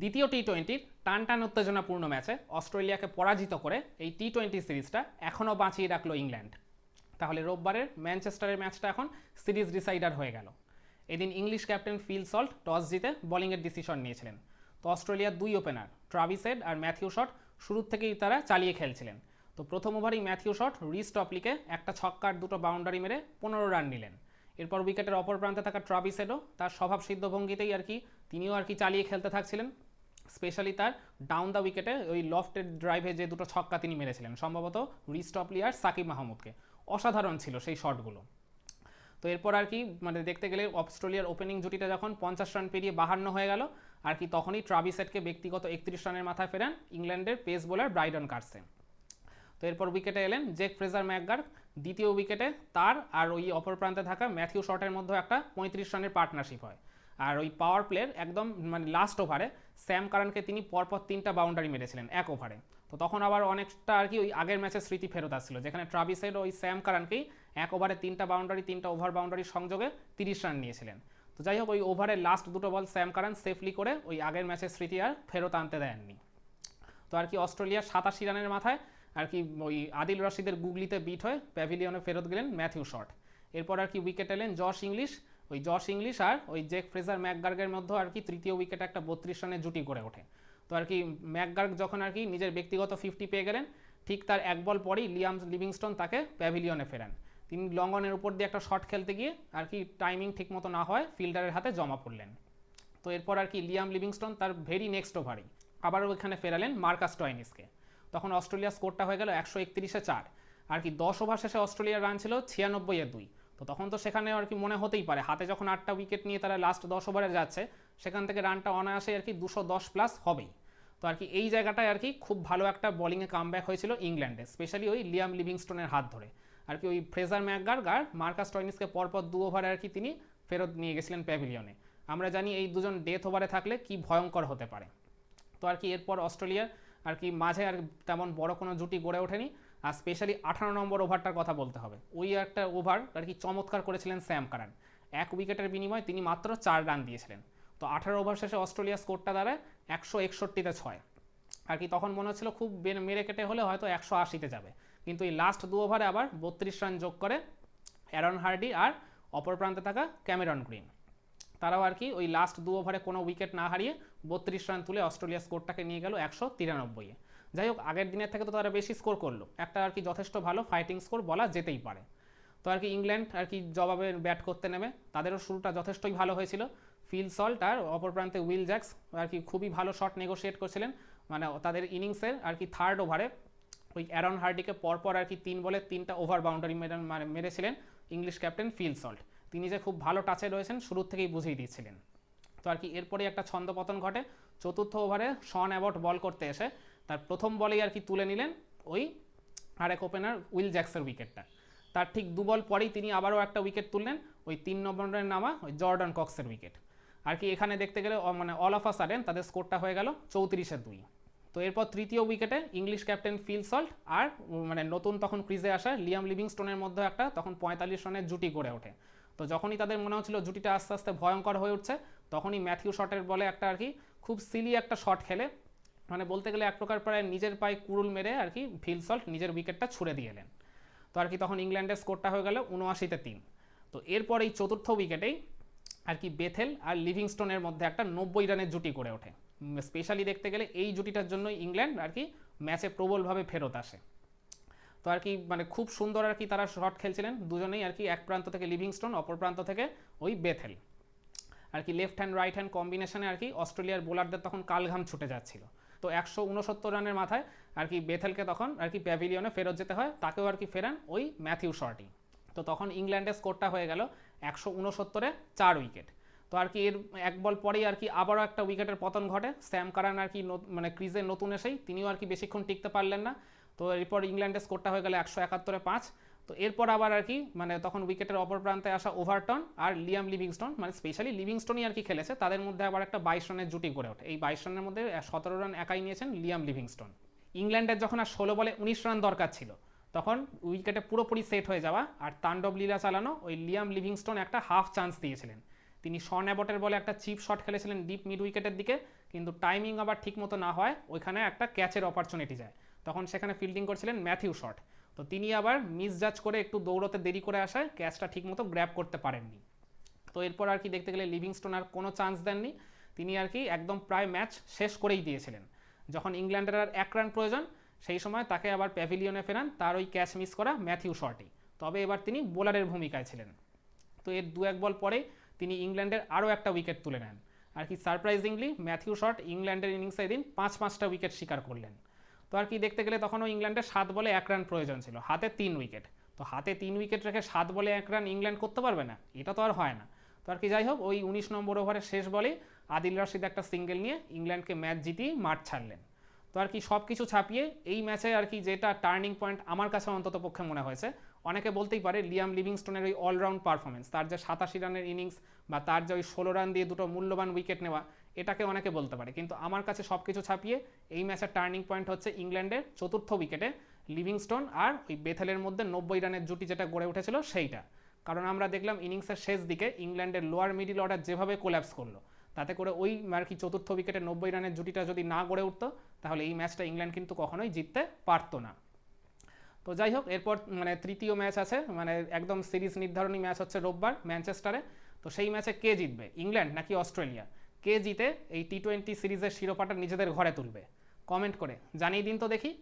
দ্বিতীয় টি টোয়েন্টির টান টান উত্তেজনাপূর্ণ ম্যাচে অস্ট্রেলিয়াকে পরাজিত করে এই টি টোয়েন্টি সিরিজটা এখনও বাঁচিয়ে রাখল ইংল্যান্ড। তাহলে রোববারের ম্যানচেস্টারের ম্যাচটা এখন সিরিজ ডিসাইডার হয়ে গেল। এদিন English captain Phil Salt toss জিতে বোলিংয়ের ডিসিশন নিয়েছিলেন। তো অস্ট্রেলিয়ার দুই ওপেনার ট্রাভিস হেড আর ম্যাথিউ শট শুরুর থেকেই তারা চালিয়ে খেলছিলেন। তো প্রথম ওভারেই ম্যাথিউ শট রিস্ট অপলিকে একটা ছক্কার দুটো বাউন্ডারি মেরে পনেরো রান নিলেন। এরপর উইকেটের অপর প্রান্তে থাকা ট্রাভিস হেডও তার স্বভাব সিদ্ধ ভঙ্গিতেই আর কি তিনিও আর কি চালিয়ে খেলতে থাকছিলেন। স্পেশালি তার ডাউন দ্য উইকেটে ওই লফটেড ড্রাইভে যে দুটো ছক্কা তিনি মেরেছিলেন, সম্ভবত রিস্ট অপলি আর সাকিব মাহমুদকে। অসাধারণ ছিল সেই শটগুলো তো এরপর আর কি মানে দেখতে গেলে অস্ট্রেলিয়ার ওপেনিং জুটিটা যখন পঞ্চাশ রান পেরিয়ে বাহান্ন হয়ে গেল, আর কি তখনই ট্রাভিসেটকে ব্যক্তিগত একত্রিশ রানের মাথায় ফেরান ইংল্যান্ডের পেস বোলার ব্রাইডন কার্সে তো এরপর উইকেটে এলেন জেক ফ্রেজার ম্যাকগার দ্বিতীয় উইকেটে তার আর ওই অপর প্রান্তে থাকা ম্যাথিউ শটের মধ্যে একটা পঁয়ত্রিশ রানের পার্টনারশিপ হয়। আর ওই পাওয়ার প্লের একদম মানে লাস্ট ওভারে স্যাম কারণকে তিনি পরপর তিনটা বাউন্ডারি মেরেছিলেন, এক ওভারে তো তখন আবার অনেকটা আর কি ওই আগের ম্যাচের স্মৃতি ফেরত আসছিল, যেখানে ট্রাভিসের ওই স্যাম কারণকেই এক ওভারে তিনটা বাউন্ডারি তিনটা ওভার বাউন্ডারি সংযোগে তিরিশ রান নিয়েছিলেন। তো যাই হোক, ওই ওভারের লাস্ট দুটো বল স্যাম কারণ সেফলি করে ওই আগের ম্যাচের স্মৃতি আর ফেরত আনতে দেননি। তো আর কি অস্ট্রেলিয়ার সাতাশি রানের মাথায় আর কি ওই আদিল রশিদের গুগলিতে বিট হয়ে প্যাভিলিয়নে ফেরত গেলেন ম্যাথিউ শট। এরপর আর কি উইকেট এলেন জশ ইংলিশ ওই জশ ইংলিশ আর ওই জেক ফ্রেজার ম্যাকগার্গের মধ্যে আর কি তৃতীয় উইকেটে একটা বত্রিশ রানের জুটি করে ওঠে। তো আর কি ম্যাকগার্গ যখন আর কি নিজের ব্যক্তিগত ফিফটি পেয়ে গেলেন, ঠিক তার এক বল পরেই লিয়াম লিভিংস্টোন তাকে প্যাভিলিয়নে ফেরান। তিনি লঙ্গনের উপর দিয়ে একটা শট খেলতে গিয়ে আর কি টাইমিং ঠিক মতো না হয় ফিল্ডারের হাতে জমা পড়লেন। তো এরপর আর কি লিয়াম লিভিংস্টোন তার ভেরি নেক্সট ওভারেই আবারও ওইখানে ফেরালেন মার্কাস টয়নিসকে। তখন অস্ট্রেলিয়ার স্কোরটা হয়ে গেল একশো একত্রিশে চার। আর কি দশ ওভার শেষে অস্ট্রেলিয়ার রান ছিল ছিয়ানব্বই এর দুই। তো তখন তো সেখানে আর কি মনে হতেই পারে। হাতে যখন আটটা উইকেট নিয়ে তারা লাস্ট দশ ওভারে যাচ্ছে, সেখান থেকে রানটা অনায়াসে আর কি দুশো দশ প্লাস হবেই। তো আর কি এই জায়গাটায় আর কি খুব ভালো একটা বোলিংয়ে কামব্যাক হয়েছিল ইংল্যান্ডে স্পেশালি ওই লিয়াম লিভিংস্টোনের হাত ধরে। আর কি ওই ফ্রেজার ম্যাকগার্গ আর মার্কাস টয়নিসকে পরপর দু ওভারে আর কি তিনি ফেরত নিয়ে গেছিলেন প্যাভিলিয়নে আমরা জানি এই দুজন ডেথ ওভারে থাকলে কি ভয়ঙ্কর হতে পারে। তো আর কি এরপর অস্ট্রেলিয়ার আর কি মাঝে আর তেমন বড় কোনো জুটি গড়ে ওঠেনি। আর স্পেশালি আঠারো নম্বর ওভারটার কথা বলতে হবে। ওই একটা ওভার আর কি চমৎকার করেছিলেন স্যাম কারান এক উইকেটের বিনিময়ে তিনি মাত্র চার রান দিয়েছিলেন। তো আঠারো ওভার শেষে অস্ট্রেলিয়ার স্কোরটা দাঁড়ায় একশো একষট্টিতে ছয়। আর কি তখন মনে হচ্ছিল খুব মেরে কেটে হলে হয়তো একশো আশিতে যাবে। কিন্তু এই লাস্ট দু ওভারে আবার বত্রিশ রান যোগ করে অ্যারন হার্ডি আর অপর প্রান্তে থাকা ক্যামেরন গ্রিন তারাও আর কি ওই লাস্ট দু ওভারে কোনো উইকেট না হারিয়ে বত্রিশ রান তুলে অস্ট্রেলিয়া স্কোরটাকে নিয়ে গেল একশো তিরানব্বইয়ে। যাই হোক, আগের দিনের থেকে তো তারা বেশি স্কোর করল। একটা আর কি যথেষ্ট ভালো ফাইটিং স্কোর বলা যেতেই পারে। তো আর কি ইংল্যান্ড আর কি জবাবে ব্যাট করতে নেমে, তাদেরও শুরুটা যথেষ্টই ভালো হয়েছিল। ফিল সল্ট আর অপর প্রান্তে উইল জ্যাক্স আর কি খুবই ভালো শট নেগোশিয়েট করছিলেন। মানে তাদের ইনিংসের আর কি থার্ড ওভারে ওই অ্যারন হার্ডিকে পরপর আর কি তিন বলে তিনটা ওভার বাউন্ডারি মানে মেরেছিলেন ইংলিশ ক্যাপ্টেন ফিল সল্ট। তিনি যে খুব ভালো টাচে রয়েছেন শুরুর থেকেই বুঝিয়ে দিয়েছিলেন। তো আর কি এরপরে একটা ছন্দপতন ঘটে। চতুর্থ ওভারে শন অ্যাবট বল করতে এসে তার প্রথম বলেই আর কি তুলে নিলেন ওই আরেক ওপেনার উইল জ্যাক্সের উইকেটটা। তার ঠিক দু বল পরেই তিনি আবারও একটা উইকেট তুললেন ওই তিন নম্বরের নামা ওই জর্ডান কক্সের উইকেট। আর কি এখানে দেখতে গেলে মানে অল অফ আ সাডেন তাদের স্কোরটা হয়ে গেল চৌত্রিশের দুই। তো এরপর তৃতীয় উইকেটে ইংলিশ ক্যাপ্টেন ফিল সল্ট আর মানে নতুন তখন ক্রিজে আসা লিয়াম লিভিংস্টোনের মধ্যে একটা তখন পঁয়তাল্লিশ রানের জুটি গড়ে ওঠে। তো যখনই তাদের মনে হচ্ছিল জুটিটা আস্তে আস্তে ভয়ঙ্কর হয়ে উঠছে, তখনই ম্যাথিউ শটের বলে একটা আর কি খুব সিলি একটা শট খেলে। মানে বলতে গেলে এক প্রকার প্রায় নিজের পায়ে কুড়ুল মেরে আর কি ভিলসল্ট নিজের উইকেটটা ছুড়ে দিয়ে এলেন। তো আর কি তখন ইংল্যান্ডের স্কোরটা হয়ে গেল উনআশিতে তিন। তো এরপর এই চতুর্থ উইকেটেই আর কি বেথেল আর লিভিংস্টোনের মধ্যে একটা নব্বই রানের জুটি করে ওঠে। স্পেশালি দেখতে গেলে এই জুটিটার জন্যই ইংল্যান্ড আর কি ম্যাচে প্রবলভাবে ফেরত আসে। তো আর কি মানে খুব সুন্দর আর কি তারা শট খেলছিলেন। দুজনেই আর কি এক প্রান্ত থেকে লিভিংস্টোন অপর প্রান্ত থেকে ওই বেথেল আর কি লেফট হ্যান্ড রাইট হ্যান্ড কম্বিনেশনে আর কি অস্ট্রেলিয়ার বোলারদের তখন কালঘাম ছুটে যাচ্ছিল। তো একশো উনসত্তর রানের মাথায় আর কি বেথেলকে তখন আর কি প্যাভিলিয়নে ফেরত যেতে হয়, তাকেও আর কি ফেরান ওই ম্যাথিউ শর্টি তো তখন ইংল্যান্ডের স্কোরটা হয়ে গেল একশো উনসত্তরে চার উইকেট তো আর কি এর এক বল পরেই আর কি আবারও একটা উইকেটের পতন ঘটে। স্যাম কারান আর কি মানে ক্রিজে নতুন এসেই, তিনিও আর কি বেশিক্ষণ টিকতে পারলেন না। তো এরপর ইংল্যান্ডের স্কোরটা হয়ে গেল একশো একাত্তরে পাঁচ। তো এরপর আবার আর কি মানে তখন উইকেটের অপর প্রান্তে আসা ওভারটন আর লিয়াম লিভিংস্টোন মানে স্পেশালি লিভিংস্টোনই আর কি খেলেছে, তাদের মধ্যে আবার একটা বাইশ রানের জুটি গড়ে ওঠে। এই বাইশ রানের মধ্যে সতেরো রান একাই নিয়েছেন লিয়াম লিভিংস্টোন। ইংল্যান্ডের যখন আর ষোলো বলে উনিশ রান দরকার ছিল, তখন উইকেটে পুরোপুরি সেট হয়ে যাওয়া আর তাণ্ডব লীলা চালানো ওই লিয়াম লিভিংস্টোন একটা হাফ চান্স দিয়েছিলেন। তিনি শন অ্যাবটের বলে একটা চিপ শট খেলেছিলেন ডিপ মিড উইকেটের দিকে, কিন্তু টাইমিং আবার ঠিক মতো না হয় ওইখানে একটা ক্যাচের অপরচুনিটি যায়। তখন সেখানে ফিল্ডিং করছিলেন ম্যাথিউ শট। তো তিনি আবার মিসজাজ করে একটু দৌড়তে দেরি করে আসায় ক্যাচটা ঠিকমতো গ্র্যাব করতে পারেননি। তো এরপর আর কি দেখতে গেলে লিভিংস্টোন আর কোনো চান্স দেননি। তিনি আর কি একদম প্রায় ম্যাচ শেষ করেই দিয়েছিলেন। যখন ইংল্যান্ডের আর এক রান প্রয়োজন, সেই সময় তাকে আবার প্যাভিলিয়নে ফেরান, তার ওই ক্যাচ মিস করা ম্যাথিউ শর্টি তবে এবার তিনি বোলারের ভূমিকায় ছিলেন। তো এর দু এক বল পরেই তিনি ইংল্যান্ডের আরও একটা উইকেট তুলে নেন। আর কি সারপ্রাইজিংলি ম্যাথিউ শট ইংল্যান্ডের ইনিংসে এদিন পাঁচ পাঁচটা উইকেট শিকার করলেন। তো আর কি দেখতে গেলে তখন ওই ইংল্যান্ডের সাত বলে এক রান প্রয়োজন ছিল। হাতে তিন উইকেট। তো হাতে তিন উইকেট রেখে সাত বলে এক রান ইংল্যান্ড করতে পারবে না? এটা তো আর হয় না। তো আর কি যাই হোক, ওই উনিশ নম্বর ওভারের শেষ বলে আদিল রাশিদ একটা সিঙ্গেল নিয়ে ইংল্যান্ডকে ম্যাচ জিতিয়ে মাঠ ছাড়লেন। তো আর কি সব কিছু ছাপিয়ে এই ম্যাচে আর কি যেটা টার্নিং পয়েন্ট আমার কাছে অন্তত পক্ষে মনে হয়েছে অনেকে বলতেই পারে লিয়াম লিভিংস্টোনের ওই অলরাউন্ড পারফরমেন্স তার যে সাতাশি রানের ইনিংস বা তার যে ওই ষোলো রান দিয়ে দুটো মূল্যবান উইকেট নেওয়া, এটাকে অনেকে বলতে পারে। কিন্তু আমার কাছে সব কিছু ছাপিয়ে এই ম্যাচের টার্নিং পয়েন্ট হচ্ছে ইংল্যান্ডের চতুর্থ উইকেটে লিভিংস্টোন আর ওই বেথেলের মধ্যে নব্বই রানের জুটি যেটা গড়ে উঠেছিল সেইটা। কারণ আমরা দেখলাম ইনিংসের শেষ দিকে ইংল্যান্ডের লোয়ার মিডিল অর্ডার যেভাবে কোল্যাপস করল, তাতে করে ওই আর কি চতুর্থ উইকেটে নব্বই রানের জুটিটা যদি না গড়ে উঠতো, তাহলে এই ম্যাচটা ইংল্যান্ড কিন্তু কখনোই জিততে পারতো না। তো যাই হোক এরপর মানে তৃতীয় ম্যাচ আছে মানে একদম সিরিজ নির্ধারণী ম্যাচ হচ্ছে রোববার ম্যানচেস্টারে। তো সেই ম্যাচে কে জিতবে? ইংল্যান্ড নাকি অস্ট্রেলিয়া? কে জিতে এই টি টোয়েন্টি সিরিজের শিরোপাটা নিজেদের ঘরে তুলবে? কমেন্ট করে জানিয়ে দিন তো দেখি।